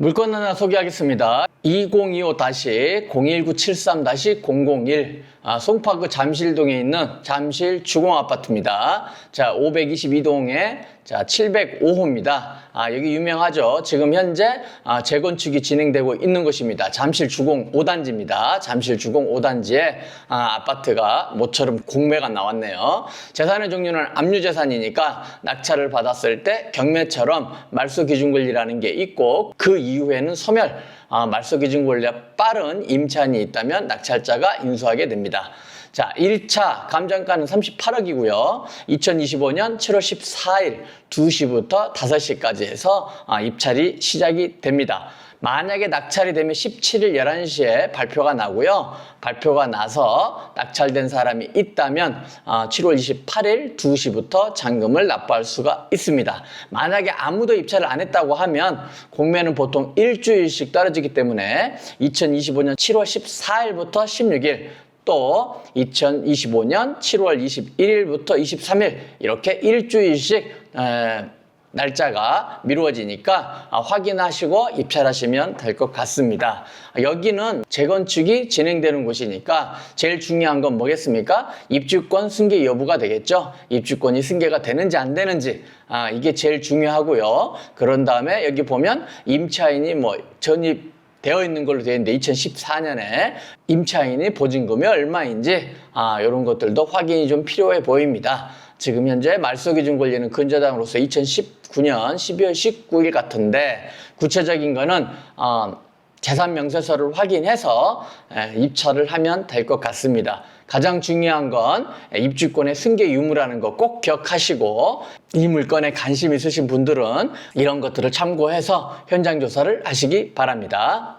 물건 하나 소개하겠습니다. 2025-01973-001 아, 송파구 잠실동에 있는 잠실 주공아파트입니다. 자, 522동에 자, 705호입니다. 아, 여기 유명하죠. 지금 현재 아, 재건축이 진행되고 있는 곳입니다. 잠실 주공 5단지입니다. 잠실 주공 5단지에 아, 아파트가 모처럼 공매가 나왔네요. 재산의 종류는 압류재산이니까 낙찰을 받았을 때 경매처럼 말소 기준 권리라는 게 있고 그 이후에는 소멸 아, 말소 기준 권리가 빠른 임차인이 있다면 낙찰자가 인수하게 됩니다. 자, 1차 감정가는 38억이고요. 2025년 7월 14일 2시부터 5시까지 해서 아, 입찰이 시작이 됩니다. 만약에 낙찰이 되면 17일 11시에 발표가 나고요. 발표가 나서 낙찰된 사람이 있다면 아, 7월 28일 2시부터 잔금을 납부할 수가 있습니다. 만약에 아무도 입찰을 안 했다고 하면 공매는 보통 일주일씩 떨어지기 때문에 2025년 7월 14일부터 16일 또 2025년 7월 21일부터 23일 이렇게 일주일씩 에, 날짜가 미루어지니까 아, 확인하시고 입찰하시면 될 것 같습니다. 여기는 재건축이 진행되는 곳이니까 제일 중요한 건 뭐겠습니까? 입주권 승계 여부가 되겠죠. 입주권이 승계가 되는지 안 되는지 아, 이게 제일 중요하고요. 그런 다음에 여기 보면 임차인이 뭐 전입 되어 있는 걸로 되어 있는데 2014년에 임차인이 보증금이 얼마인지 아, 이런 것들도 확인이 좀 필요해 보입니다. 지금 현재 말소 기준 권리는 근저당으로서 2019년 12월 19일 같은데 구체적인 거는 어, 재산 명세서를 확인해서 에, 입찰을 하면 될 것 같습니다. 가장 중요한 건 입주권의 승계 유무라는 거 꼭 기억하시고 이 물건에 관심 있으신 분들은 이런 것들을 참고해서 현장 조사를 하시기 바랍니다.